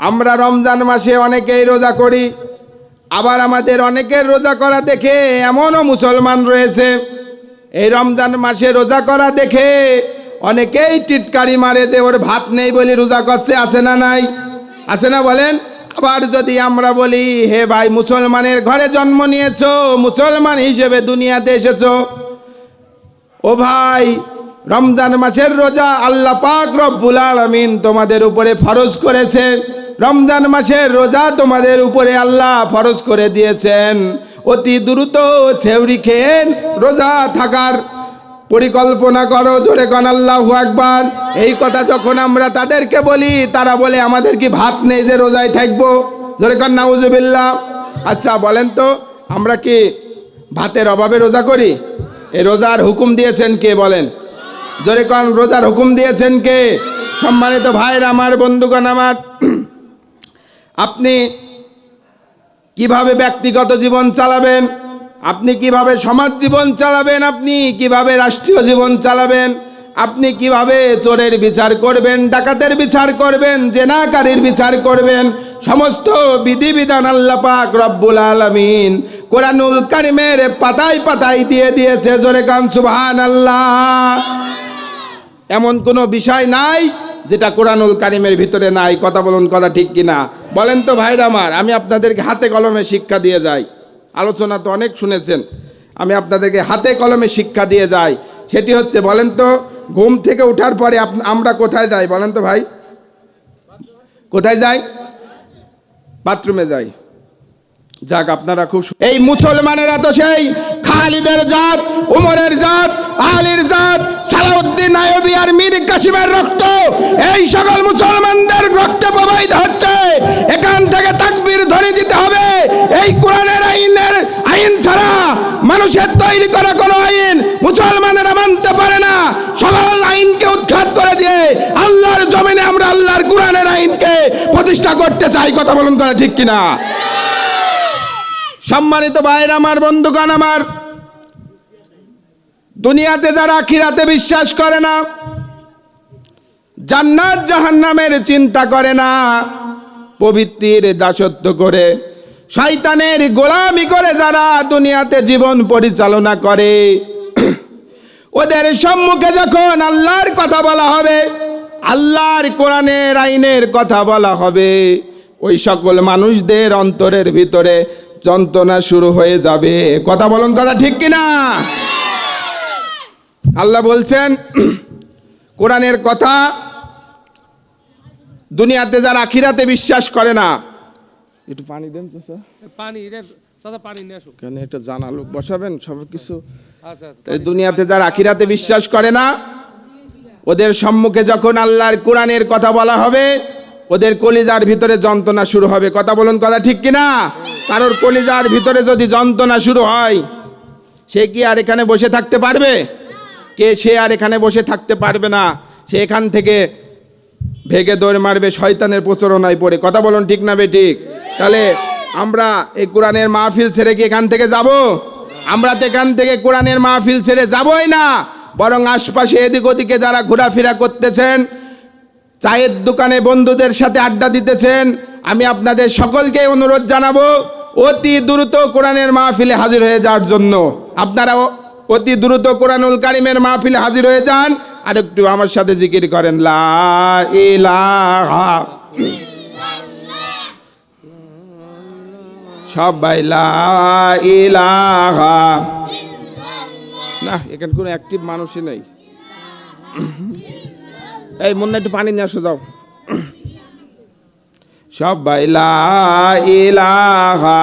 আমরা রমজান মাসে অনেকেই রোজা করি, আবার আমাদের অনেকের রোজা করা দেখে এমনও মুসলমান রয়েছে। এই রমজান মাসে রোজা করা দেখে অনেকেই টিটকারি মারে দে ওর ভাত নেই বলে রোজা করছে, আছে না নাই? আছে না বলেন? আবার যদি আমরা বলি, হে ভাই, মুসলমানের ঘরে জন্ম নিয়েছো, মুসলমান হিসেবে দুনিয়াতে এসেছ। ও ভাই, রমজান মাসের রোজা আল্লাহ পাক রব্বুল আলামিন তোমাদের উপরে ফরজ করেছে। রমজান মাসের রোজা তোমাদের উপরে আল্লাহ ফরজ করে দিয়েছেন। অতি দ্রুত সেউরি খেয়ে রোজা থাকার পরিকল্পনা করো, জোরে কন আল্লাহু আকবার। এই কথা যখন আমরা তাদেরকে বলি, তারা বলে, আমাদের কি ভাত নেই যে রোজায় থাকব? জোরে কন নাউজুবিল্লাহ আচ্ছা বলেন তো, আমরা কি ভাতের অভাবে রোজা করি? এ রোজার হুকুম দিয়েছেন কে বলেন? জোরে কন, রোজার হুকুম দিয়েছেন কে? সম্মানিত ভাইরা, আমার বন্ধুগণ, আমার আপনি কীভাবে ব্যক্তিগত জীবন চালাবেন? আপনি কীভাবে সমাজ জীবন চালাবেন? আপনি কীভাবে রাষ্ট্রীয় জীবন চালাবেন? আপনি কীভাবে চোরের বিচার করবেন, ডাকাতের বিচার করবেন, জেনাকারীর বিচার করবেন? সমস্ত বিধিবিধান আল্লাহ পাক রব্বুল আলামিন কোরআনুল কারিমের পাতায় পাতায় দিয়ে দিয়েছে। জোরে কান সুবহান আল্লাহ এমন কোনো বিষয় নাই যেটা কোরআনুল কারিমের ভিতরে নাই, কথা বলুন কথা ঠিক কিনা? বলেন তো ভাইরা আমার, আমি আপনাদেরকে হাতে কলমে শিক্ষা দিয়ে যাই। আলোচনা তো অনেক শুনেছেন। আমি আপনাদেরকে হাতে কলমে শিক্ষা দিয়ে যাই। সেটি হচ্ছে, বলেন তো, ঘুম থেকে ওঠার পরে আমরা কোথায় যাই? বলেন তো ভাই। কোথায় যাই? বাথরুমে যাই। যাক, আপনারা খুব এই মুসলমানেরা তো সেই খালিদের জাত, উমরের জাত, আলীর জাত আয়বি আর মীর কাসিমের রক্ত। এই সকল মুসলমানদের রক্তে প্রবাহিত হচ্ছে। এখান থেকে তাকবীর ধরে দিতে হবে। এই কোরআনের আইনের আইন ছাড়া মানুষের তৈরি করা কোনো আইন মুসলমানেরা মানতে পারে না। সকল আইনকে উৎখাত করে দিয়ে আল্লাহর জমিনে আমরা আল্লাহর কোরআনের আইনকে প্রতিষ্ঠা করতে চাই। কথা বলুন কথা ঠিক কিনা? সম্মানিত ভাইয়ের আমার, বন্ধুগণ আমার, দুনিয়াতে যারা আখিরাতে বিশ্বাস করে না জান্নাত জাহান্নামের চিন্তা করে না। পবিত্রের দাসত্ব করে, শয়তানের গোলামি করে যারা দুনিয়াতে জীবন পরিচালনা করে। ওদের সম্মুখে যখন আল্লাহর কথা বলা হবে, আল্লাহর কোরআনের আইনের কথা বলা হবে, ওই সকল মানুষদের অন্তরের ভিতরে যন্ত্রণা শুরু হয়ে যাবে। কথা বলুন কথা ঠিক কিনা? আল্লাহ বলছেন, কোরআনের কথা দুনিয়াতে যারা আখিরাতে বিশ্বাস করে না। একটু পানি দেন তো স্যার। পানি পানি নিয়ে আসুন কেন একটা জানা লোক বসাবেন সব কিছু। আচ্ছা তাই দুনিয়াতে যারা আখিরাতে বিশ্বাস করে না ওদের সম্মুখে যখন আল্লাহর কোরআনের কথা বলা হবে ওদের কলিজার ভিতরে যন্ত্রণা শুরু হবে। কথা বলুন কথা ঠিক কিনা কারোর কলিজার ভিতরে যদি যন্ত্রণা শুরু হয় সে কি আর এখানে বসে থাকতে পারবে? কে সে আর এখানে বসে থাকতে পারবে না? সে এখান থেকে ভেগে দৌড় মারবে শয়তানের প্রচরণায় পড়ে। কথা বলুন ঠিক না ঠিক? তাহলে আমরা এই কোরআনের মাহফিল ছেড়ে কি এখান থেকে যাব? আমরা তো এখান থেকে কোরআনের মাহফিল ছেড়ে যাবই না। বরং আশপাশে এদিক ওদিকে যারা ঘোরাফেরা করতেছেন, চায়ের দোকানে বন্ধুদের সাথে আড্ডা দিতেছেন, আমি আপনাদের সকলকে অনুরোধ জানাব, অতি দ্রুত কোরআনের মাহফিলে হাজির হয়ে যাওয়ার জন্য। আপনারা অতি দ্রুত কোরআনুল কারিমের মাহফিলে হাজির হয়ে যান। আর একটু আমার সাথে জিকির করেন, লা ইলাহা সবাই, লা ইলাহা না, এখানে কোনো অ্যাক্টিভ মানুষই নেই। এই মুন্না, একটু পানি নিয়ে আসো, যাও। সবাই, লা ইলাহা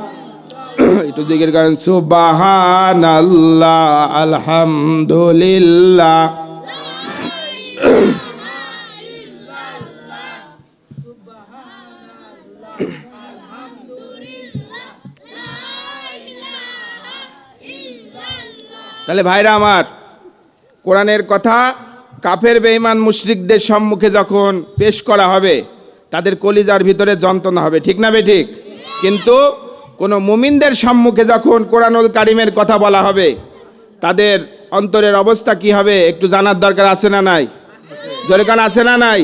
তো জিকির করেন সুবাহান আল্লাহ আলহামদুলিল্লাহ। তাহলে ভাইরা আমার, কোরআনের কথা কাফের, বেঈমান, মুশরিকদের সম্মুখে যখন পেশ করা হবে, তাদের কলিজার ভিতরে যন্ত্রণা হবে, ঠিক না বে ঠিক? কিন্তু কোনো মুমিনদের সম্মুখে যখন কোরআনুল কারিমের কথা বলা হবে, তাদের অন্তরের অবস্থা কি হবে একটু জানার দরকার আছে না নাই? জোরে কান আছে না নাই?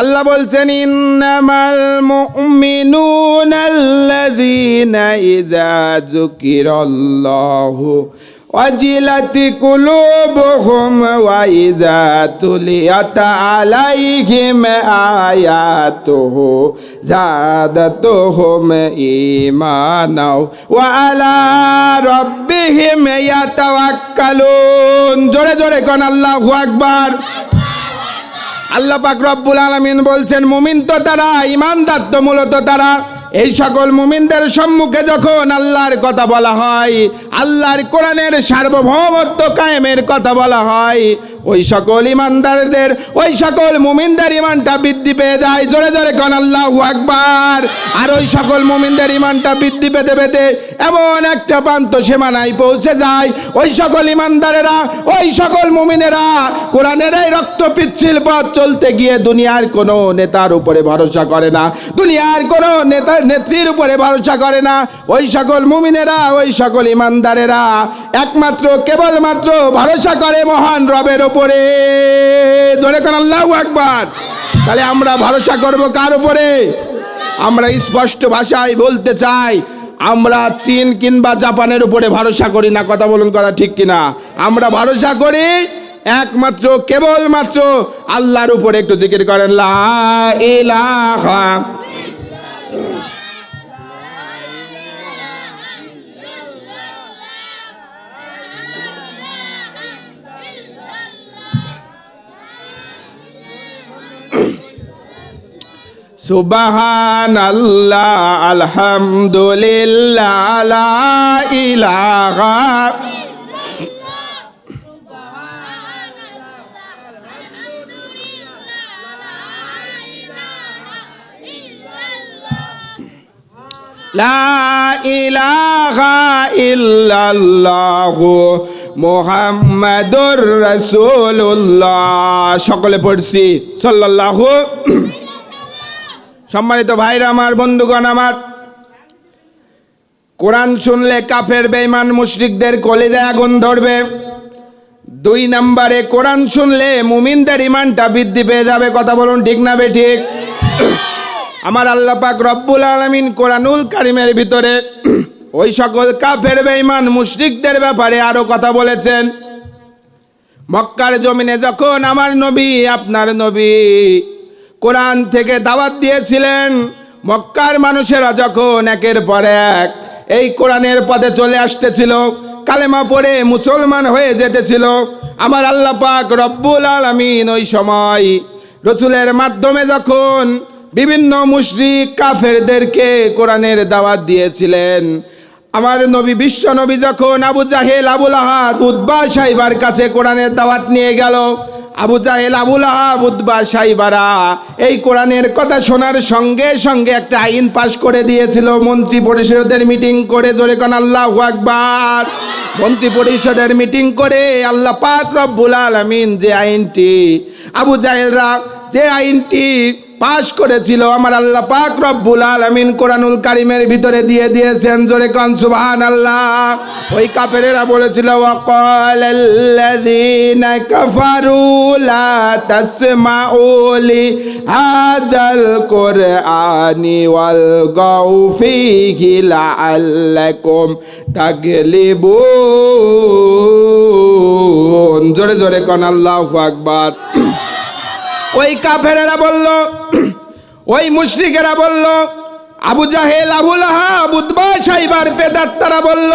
আল্লাহ বলছেন, ইন্নামাল মুমিনুনা আল্লাযীনা ইযা যুকিরাল্লাহু ওয়া ইযা তুলিয়াত আলাইহিম আয়াতুহু যাদাতুহুম ঈমানাও ওয়া আলা রাব্বিহিম ইয়াতাওয়াক্কালুন জোরে জোরে কোন আল্লাহু আকবার। আল্লাহ পাক রব্বুল আলমিন বলছেন, মুমিন তো তারা ইমানদার তো মূলত তারা। এই সকল মুমিনদের সম্মুখে যখন আল্লাহর কথা বলা হয়, আল্লাহর কোরআনের সার্বভৌমত্ব কায়েমের কথা বলা হয় ওই সকল ইমানদারদের, ওই সকল মুমিনদের ইমানটা বৃদ্ধি পেয়ে যায়। জোরে জোরে কন আল্লাহ আকবার। আর ওই সকল মুমিনদের ইমানটা বৃদ্ধি পেতে পেতে এমন একটা প্রান্ত সীমানায় পৌঁছে যায়। ওই সকল ইমানদারেরা, ওই সকল মুমিনেরা কোরআনের এই রক্ত পিচ্ছিল পথ চলতে গিয়ে দুনিয়ার কোনো নেতার উপরে ভরসা করে না। দুনিয়ার কোনো নেতা, নেত্রীর উপরে ভরসা করে না। ওই সকল মুমিনেরা, ওই সকল ইমানদারেরা একমাত্র, কেবলমাত্র ভরসা করে মহান রবের উপরে। জোরে কোন আল্লাহ একবার তাহলে আমরা ভরসা করব কার উপরে? আমরা স্পষ্ট ভাষায় বলতে চাই, আমরা চীন কিংবা জাপানের উপরে ভরসা করি না। কথা বলুন কথা ঠিক কিনা? আমরা ভরসা করি একমাত্র, কেবলমাত্র আল্লাহর উপরে। একটু জিকির করেন, লা ইলাহা সুবাহান আল্লাহ আলহামদুলিল্লাহ ইলাহা লা ইলাহা ইল্লাল্লাহু মুহাম্মাদুর রাসূলুল্লাহ। সকলে পড়ছি সাল্লাল্লাহু সম্মানিত ভাইরা আমার, বন্ধুগণ আমার, কোরআন শুনলে কাফের, বেঈমান, মুশরিকদের কলিজে আগুন ধরবে। দুই নম্বরে, কোরআন শুনলে মুমিনদের ইমানটা বৃদ্ধি পেয়ে যাবে। কথা বলুন ঠিক না ঠিক? আমার আল্লাহ পাক রব্বুল আলমিন কোরআনুল কারিমের ভিতরে ওই সকল কাফের, বেঈমান, মুশরিকদের ব্যাপারে আরও কথা বলেছেন। মক্কার জমিনে যখন আমার নবী, আপনার নবী কোরআন থেকে দাওয়াত দিয়েছিলেন, মক্কার মানুষেরা যখন একের পর এক এই কোরআনের পথে চলে আসতেছিল, কালেমা পড়ে মুসলমান হয়ে যেতেছিল, আমার আল্লাহ পাক রব্বুল আলমিন ওই সময় রসুলের মাধ্যমে যখন বিভিন্ন মুশরিক কাফেরদেরকে কোরআনের দাওয়াত দিয়েছিলেন, আমার নবী, বিশ্ব নবী যখন আবু জাহেল, আবুল আহাদ উদ্বা কাছে কোরআনের দাওয়াত নিয়ে গেল আবু জাহেল আবুল আহাব উদ্বা সাইবারা এই কোরআনের কথা শোনার সঙ্গে সঙ্গে একটা আইন পাশ করে দিয়েছিল। মন্ত্রী পরিষদের মিটিং করে জোরে কন, আল্লাহ আকবার। মন্ত্রী পরিষদের মিটিং করে আল্লাহ পাক রব্বুল আলামিন যে আইনটি, আবু জাহেলরা যে আইনটি পাশ করেছিল। আমার আল্লাহ পাক রব্বুল আলামিন কোরআনুল কারিমের ভিতরে দিয়ে দিয়েছেন, জোরে কন সুবহান আল্লাহ ওই কাফেরেরা বলেছিল, ওয়াকালাল্লাযীনা কাফারু লা তাসমাউ লি হাযাল কুরআনি ওয়াল গাউ ফীহি লাআল্লাকুম তাগলিবুন। জোরে জোরে কন, আল্লাহু আকবার। ওই কাফেরেরা বলল, ওই মুশরিকেরা বলল, আবু জাহেল আবুল আহাব উদ্বা সাইবার বলল,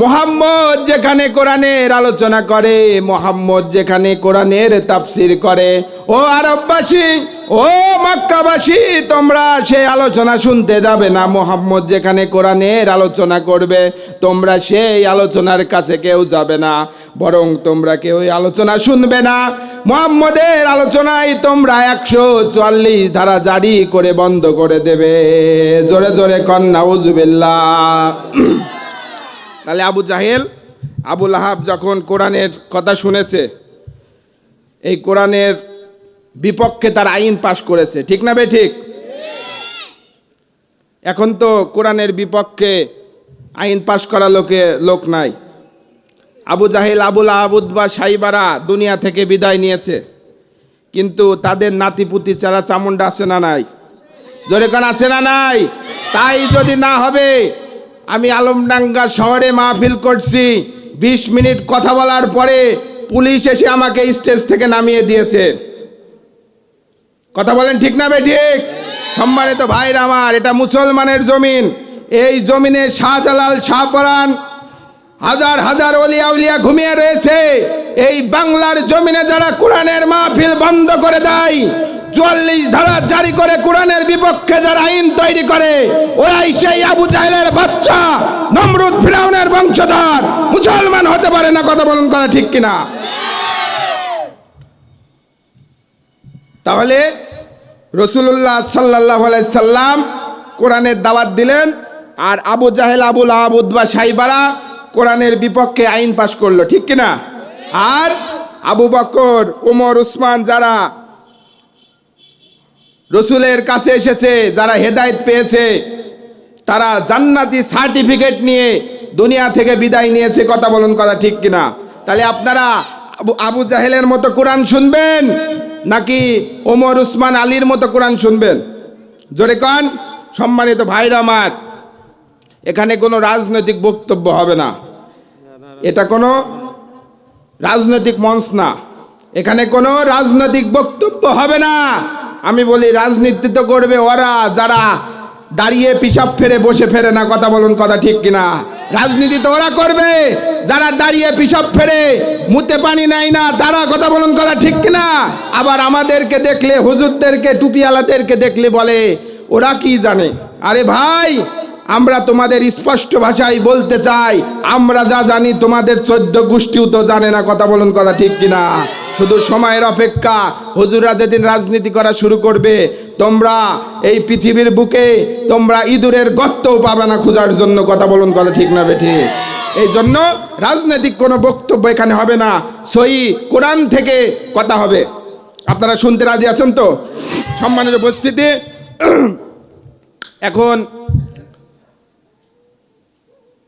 মোহাম্মদ যেখানে কোরআনের আলোচনা করে, মোহাম্মদ যেখানে কোরআনের তাফসির করে, ও আরববাসী ও মক্কাবাসী, তোমরা সেই আলোচনা শুনতে যাবে না। মোহাম্মদ যেখানে কোরআনের আলোচনা করবে, তোমরা সেই আলোচনার কাছে কেউ যাবে না, বরং তোমরা কেউ আলোচনা শুনবে না। মোহাম্মদের আলোচনায় তোমরা একশো চুয়াল্লিশ ধারা জারি করে বন্ধ করে দেবে। জোরে জোরে কন্যা উজুবিল্লা তাহলে আবু জাহেল, আবুল আহাব যখন কোরআনের কথা শুনেছে, এই কোরআনের বিপক্ষে তার আইন পাশ করেছে। ঠিক না বে ঠিক? এখন তো কোরআনের বিপক্ষে আইন পাশ করা লোকে লোক নাই। আবু জাহেল আবুল আবুদ বা সাইবারা দুনিয়া থেকে বিদায় নিয়েছে। কিন্তু তাদের নাতিপুতি চারা চামুন্ডা আছে না নাই। জোরে কান আছে না নাই? তাই যদি না হবে, আমি আলমডাঙ্গা শহরে মাহফিল করছি। বিশ মিনিট কথা বলার পরে পুলিশ এসে আমাকে স্টেজ থেকে নামিয়ে দিয়েছে। কথা বলেন ঠিক না বে, ঠিক? সম্মানিত ভাইরা আমার, এটা মুসলমানের জমিন। এই জমিনে শাহজালাল শাহপরান হাজার হাজার অলিয়া উলিয়া ঘুমিয়ে রয়েছে। এই বাংলার জমিনে যারা কোরআনের মাহফিল বন্ধ করে দেয়, চুয়াল্লিশ ধারা জারি করে কোরআনের বিপক্ষে যারা আইন তৈরি করে, ওরাই সেই আবু জাহেলের বাচ্চা, নমরুদ ফিরাউনের বংশধর। মুসলমান হতে পারে না, কথা বলুন কথা ঠিক কিনা? তাহলে রসুল্লাহ সাল্লাহ সাল্লাম কোরআনের দাওয়াত দিলেন, আর আবু জাহেল আবুল আবুদ বা সাইবারা কোরআনের বিপক্ষে আইন পাশ করল, ঠিক কিনা? আর আবু বকর, উমর, উসমান যারা রসুলের কাছে এসেছে, যারা হেদায়েত পেয়েছে, তারা জান্নাতি সার্টিফিকেট নিয়ে দুনিয়া থেকে বিদায় নিয়েছে, কথা বলুন কথা ঠিক কিনা? তাহলে আপনারা আবু জাহেলের মতো কোরআন শুনবেন? নাকি ওমর উসমান আলীর মতো কোরআন শুনবেন? জোরে কন, সম্মানিত ভাইরা আমার, এখানে কোনো রাজনৈতিক বক্তব্য হবে না। এটা কোনো রাজনৈতিক মঞ্চ না। এখানে কোনো রাজনৈতিক বক্তব্য হবে না। আমি বলি, রাজনীতি তো করবে ওরা, যারা দাঁড়িয়ে পিসাব ফেরে, বসে ফেরে না, কথা বলুন কথা ঠিক কিনা। রাজনীতি তো ওরা করবে। যারা দাঁড়িয়ে পিসাব ফেরে, মুতে পানি নেয় না, তারা কথা বলুন কথা ঠিক কিনা? আবার আমাদেরকে দেখলে, হুজুরদেরকে, টুপিওয়ালাদেরকে দেখলে বলে, ওরা কি জানে? আরে ভাই, আমরা তোমাদের স্পষ্ট ভাষায় বলতে চাই, আমরা যা জানি তোমাদের চোদ্দ গোষ্ঠীও তো জানে না কথা বলুন কথা ঠিক কিনা? শুধু সময়ের অপেক্ষা হুজুরা যেদিন রাজনীতি করা শুরু করবে তোমরা এই পৃথিবীর বুকে তোমরা ইঁদুরের গর্তও পাবে না খোঁজার জন্য, কথা বলুন কথা ঠিক না বেঠি। এই জন্য রাজনৈতিক কোনো বক্তব্য এখানে হবে না, সই কোরআন থেকে কথা হবে। আপনারা শুনতে রাজি আছেন তো? সম্মানের উপস্থিতি। এখন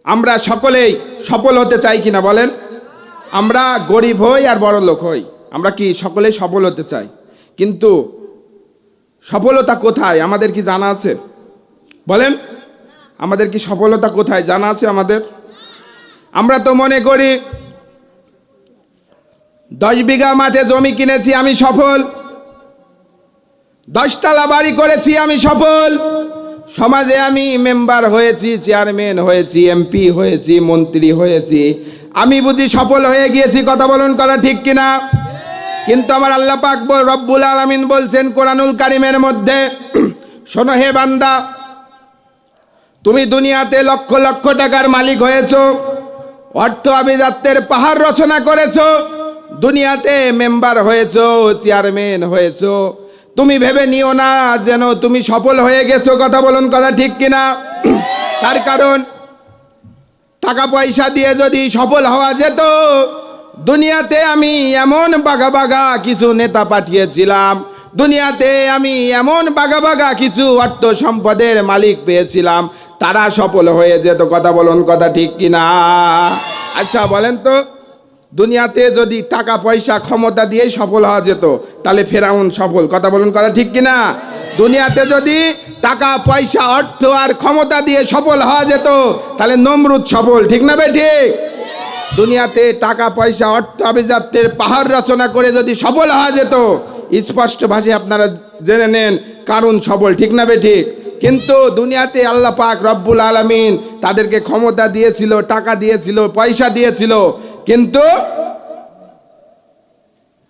আমরা সকলেই সফল হতে চাই কিনা বলেন? আমরা গরিব হই আর বড় লোক হই। আমরা কি সকলেই সফল হতে চাই? কিন্তু সফলতা কোথায়? আমাদের কি জানা আছে? বলেন, আমাদের কি সফলতা কোথায়? জানা আছে আমাদের? আমরা তো মনে করি, দশ বিঘা মাঠে জমি কিনেছি, আমি সফল। দশতলা বাড়ি করেছি, আমি সফল। সমাজে আমি মেম্বার হয়েছি, চেয়ারম্যান হয়েছি, এমপি হয়েছি, মন্ত্রী হয়েছি। আমি বুঝি সফল হয়ে গিয়েছি? কথা বলুন, কথা ঠিক কিনা? কিন্তু আমার আল্লাহ পাক রব্বুল আলামিন বলছেন কোরআনুল কারিমের মধ্যে, শোনো হে বান্দা, তুমি দুনিয়াতে লক্ষ লক্ষ টাকার মালিক হয়েছো, অর্থ আভিজাত্যের পাহাড় রচনা করেছ, দুনিয়াতে মেম্বার হয়েছ, চেয়ারম্যান হয়েছো। তুমি ভেবে নিও না যেন তুমি সফল হয়ে গেছো, কথা বলুন কথা ঠিক কিনা? তার কারণ, টাকা পয়সা দিয়ে যদি সফল হওয়া যেত দুনিয়াতে আমি এমন বাঘা বাঘা কিছু নেতা পাঠিয়েছিলাম। দুনিয়াতে আমি এমন বাঘা বাঘা কিছু অর্থ সম্পদের মালিক পেয়েছিলাম। তারা সফল হয়ে যেত, কথা বলুন কথা ঠিক কিনা? আচ্ছা বলেন তো, দুনিয়াতে যদি টাকা, পয়সা, ক্ষমতা দিয়েই সফল হওয়া যেত, তাহলে ফেরাউন সফল, কথা বলুন কথা ঠিক কিনা? দুনিয়াতে যদি টাকা, পয়সা, অর্থ আর ক্ষমতা দিয়ে সফল হওয়া যেত, তাহলে নমরুদ সফল, ঠিক না বে ঠিক? দুনিয়াতে টাকা, পয়সা অর্থ আভিজাত্যের পাহাড় রচনা করে যদি সফল হওয়া যেত, স্পষ্ট ভাষায় আপনারা জেনে নেন কারণ সবল ঠিক না ঠিক কিন্তু দুনিয়াতে আল্লাহ পাক রব্বুল আলমিন তাদেরকে ক্ষমতা দিয়েছিল, টাকা দিয়েছিল, পয়সা দিয়েছিল, কিন্তু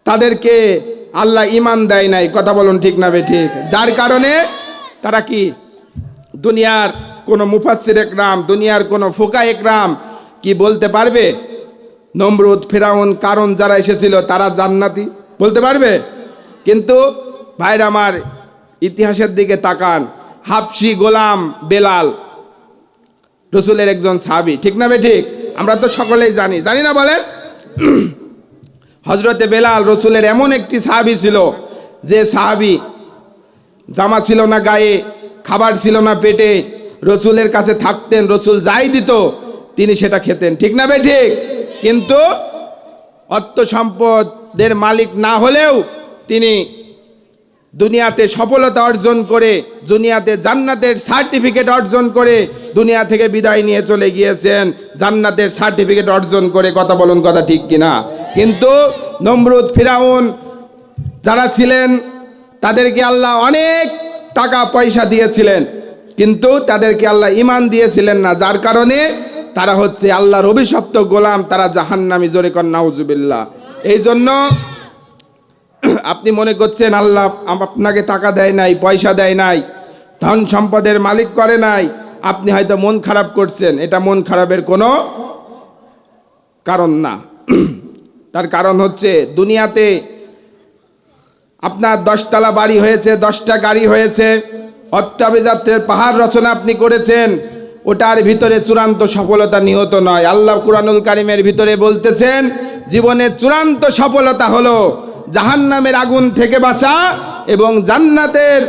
তাদেরকে আল্লাহ ইমান দেয় নাই। কথা বলুন, ঠিক না ঠিক যার কারণে তারা কি? দুনিয়ার কোনো মুফাসির একরাম, দুনিয়ার কোনো ফোকা একরাম কি বলতে পারবে? নমরুদ, ফেরাউন কারণ যারা এসেছিল, তারা জান্নাতি। বলতে পারবে? কিন্তু ভাইর আমার ইতিহাসের দিকে তাকান। হাফসি গোলাম বেলাল, রসুলের একজন সাবি ঠিক না ঠিক? আমরা তো সকলেই জানি। জানি না বলেন? হজরতে বেলাল রসুলের এমন একটি সাহাবি ছিল, যে সাহাবি জামা ছিল না গায়ে, খাবার ছিল না পেটে, রসুলের কাছে থাকতেন, রসুল যাই দিত, তিনি সেটা খেতেন। ঠিক না ঠিক? কিন্তু অর্থ সম্পদের মালিক না হলেও তিনি দুনিয়াতে সফলতা অর্জন করে, দুনিয়াতে জান্নাতের সার্টিফিকেট অর্জন করে দুনিয়া থেকে বিদায় নিয়ে চলে গিয়েছেন। জান্নাতের সার্টিফিকেট অর্জন করে কথা বলুন কথা ঠিক কিনা? কিন্তু নমরুদ ফিরাউন যারা ছিলেন, তাদেরকে আল্লাহ অনেক টাকা পয়সা দিয়েছিলেন। কিন্তু তাদেরকে আল্লাহ ইমান দিয়েছিলেন না, যার কারণে তারা হচ্ছে আল্লাহর অভিশপ্ত গোলাম, তারা জাহান্নামি, জোরে কর নাউজুবিল্লাহ। এই জন্য আপনি মনে করছেন, আল্লাহ আপনাকে টাকা দেয় নাই, পয়সা দেয় নাই, ধন সম্পদের মালিক করে নাই, আপনি হয়তো মন খারাপ করছেন। এটা মন খারাপের কোনো কারণ না। তার কারণ হচ্ছে, দুনিয়াতে আপনার দশতলা বাড়ি হয়েছে, দশটা গাড়ি হয়েছে অত্যাভিযাত্রের পাহাড় রচনা আপনি করেছেন ওটার ভিতরে চূড়ান্ত সফলতা নিহত নয়। আল্লাহ কুরআনুল কারিমের ভিতরে বলতেছেন জীবনের চূড়ান্ত সফলতা হলো জাহান্নামের আগুন থেকে বাঁচা এবং জান্নাতের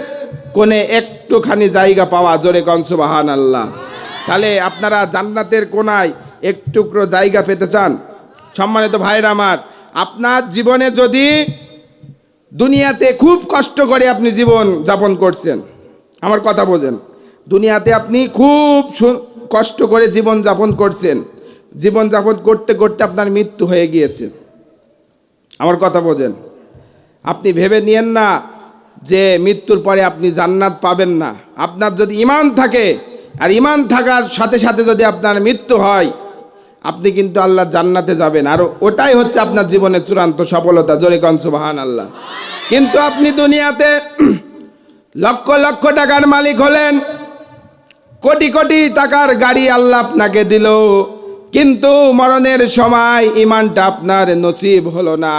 কোণে একটুখানি জায়গা পাওয়া। জোরে কনসুবাহান আল্লাহ তাহলে আপনারা জান্নাতের কোনায় একটুকরো জায়গা পেতে চান? সম্মানিত ভাইরা আমার, আপনার জীবনে যদি দুনিয়াতে খুব কষ্ট করে আপনি জীবন যাপন করছেন, আমার কথা বোঝেন। দুনিয়াতে আপনি খুব কষ্ট করে জীবন যাপন করছেন। জীবন যাপন করতে করতে আপনার মৃত্যু হয়ে গিয়েছে। আমার কথা বোঝেন। আপনি ভেবে নিয়েন না যে মৃত্যুর পরে আপনি জান্নাত পাবেন না। আপনার যদি ইমান থাকে, আর ইমান থাকার সাথে সাথে যদি আপনার মৃত্যু হয়, আপনি কিন্তু আল্লাহ জান্নাতে যাবেন। আর ওটাই হচ্ছে আপনার জীবনের চূড়ান্ত সফলতা। জোরে কনসুবাহান আল্লাহ কিন্তু আপনি দুনিয়াতে লক্ষ লক্ষ টাকার মালিক হলেন। কোটি কোটি টাকার গাড়ি আল্লাহ আপনাকে দিল। কিন্তু মরণের সময় ইমানটা আপনার নসিব হলো না।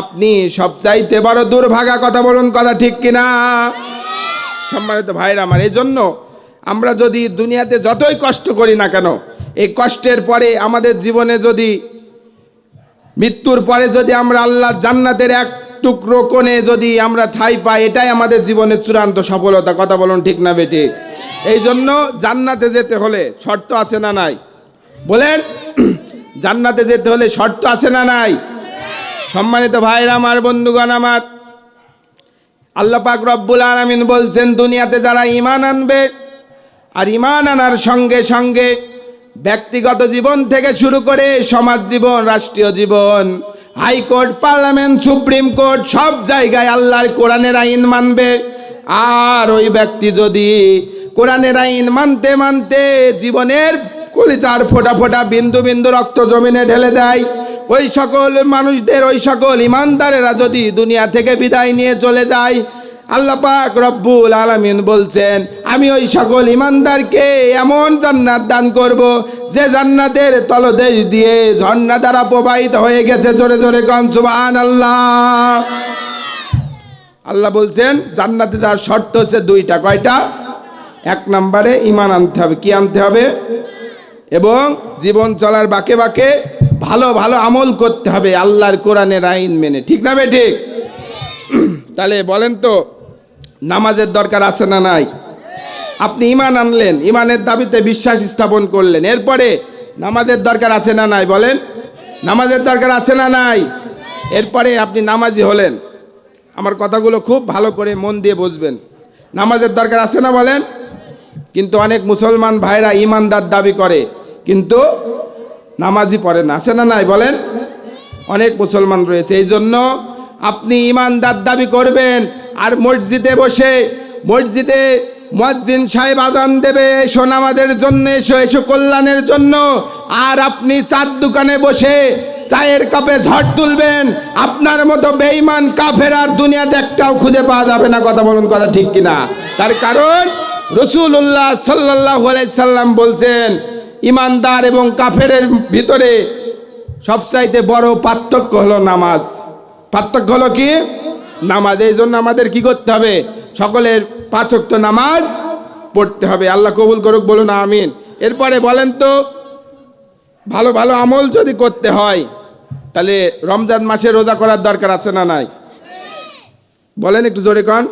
আপনি সবচাইতে বড় দুর্ভাগা কথা বলুন, কথা ঠিক কিনা? সম্মানিত ভাইরা আমার এই জন্য আমরা যদি দুনিয়াতে যতই কষ্ট করি না কেন, এই কষ্টের পরে আমাদের জীবনে যদি, মৃত্যুর পরে যদি আমরা আল্লাহ জান্নাতের এক টুকরো কোণে যদি আমরা ঠাই পাই, এটাই আমাদের জীবনের চূড়ান্ত সফলতা। কথা বলুন ঠিক না বেটি এই জন্য জান্নাতে যেতে হলে শর্ত আছে না নাই? বলেন, জান্নাতে যেতে হলে শর্ত আছে না নাই? সম্মানিত ভাইরা আমার, বন্ধুগণ আমার, আল্লাহ পাক রব্বুল আলামিন বলছেন, দুনিয়াতে যারা ঈমান আনবে আর ঈমান আনার সঙ্গে সঙ্গে ব্যক্তিগত জীবন থেকে শুরু করে সমাজ জীবন, রাষ্ট্রীয় জীবন high court, parliament, supreme court, সব জায়গায় আল্লাহর কোরআনের আইন মানবে। আর ওই ব্যক্তি যদি কোরআনের আইন মানতে মানতে জীবনের কলিতার ফোটা ফোটা বিন্দু বিন্দু রক্ত জমিনে ঢেলে দেয়, ওই সকল মানুষদের, ওই সকল ইমানদারেরা যদি দুনিয়া থেকে বিদায় নিয়ে চলে যায়, আল্লাহ পাক রব্বুল আলামিন বলছেন, আমি ওই সকল ইমানদারকে এমন জান্নাত দান করব যে জান্নাতের তলদেশ দিয়ে ঝর্ণা দ্বারা প্রবাহিত হয়ে গেছে, জোরে জোরে কন সুবহান আল্লাহ আল্লাহ বলছেন, জান্নাতে তার শর্ত হচ্ছে দুইটা, কয়টা? এক নম্বরে ইমান আনতে হবে। কি আনতে হবে? এবং জীবন চলার বাকে বাকে ভালো ভালো আমল করতে হবে আল্লাহর কোরআনের আইন মেনে। ঠিক না বে ঠিক? তাহলে বলেন তো, নামাজের দরকার আছে না নাই? আপনি ইমান আনলেন ইমানের দাবিতে বিশ্বাস স্থাপন করলেন। এরপরে নামাজের দরকার আছে না নাই বলেন? নামাজের দরকার আছে না নাই? এরপরে আপনি নামাজি হলেন। আমার কথাগুলো খুব ভালো করে মন দিয়ে বুঝবেন। নামাজের দরকার আছে না বলেন? কিন্তু অনেক মুসলমান ভাইরা ইমানদার দাবি করে, কিন্তু নামাজই পড়ে না। আছে না নাই বলেন? অনেক মুসলমান রয়েছে। এই জন্য আপনি ইমানদার দাবি করবেন। আর মসজিদে বসে, মসজিদে মুয়াজ্জিন সাহেব আদান দেবে এসো নামাজের জন্য এসো এসো কল্যাণের জন্য। আর আপনি চার দোকানে বসে চায়ের কাপে ঝড় তুলবেন। আপনার মতো বেঈমান কাফের আর দুনিয়াতে একটাও খুঁজে পাওয়া যাবে না, কথা বলুন কথা ঠিক কিনা। তার কারণ রসুল্লাহ সাল্লাহ সাল্লাম বলছেন, ইমানদার এবং কাফের ভিতরে সবচাইতে বড় পার্থক্য হলো নামাজ। পার্থক্য হলো কি? নামাজ। এই জন্য আমাদের কি করতে হবে? সকলের পাঁচক্ত নামাজ পড়তে হবে। আল্লাহ কবুল করুক, বলুন আমিন। এরপরে বলেন তো, ভালো ভালো আমল যদি করতে হয়, তাহলে রমজান মাসে রোজা করার দরকার আছে না নাই? বলেন একটু জোরে কন।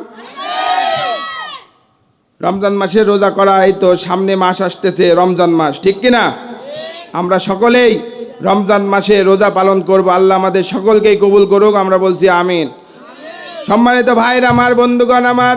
রমজান মাসে রোজা করা, এই তো সামনে মাস আসতেছে, রমজান মাস, ঠিক কি না আমরা সকলেই রমজান মাসে রোজা পালন করব, আল্লাহ আমাদের সকলকেই কবুল করুক, আমরা বলছি আমিন। সম্মানিত ভাইরা আমার বন্ধুগণ আমার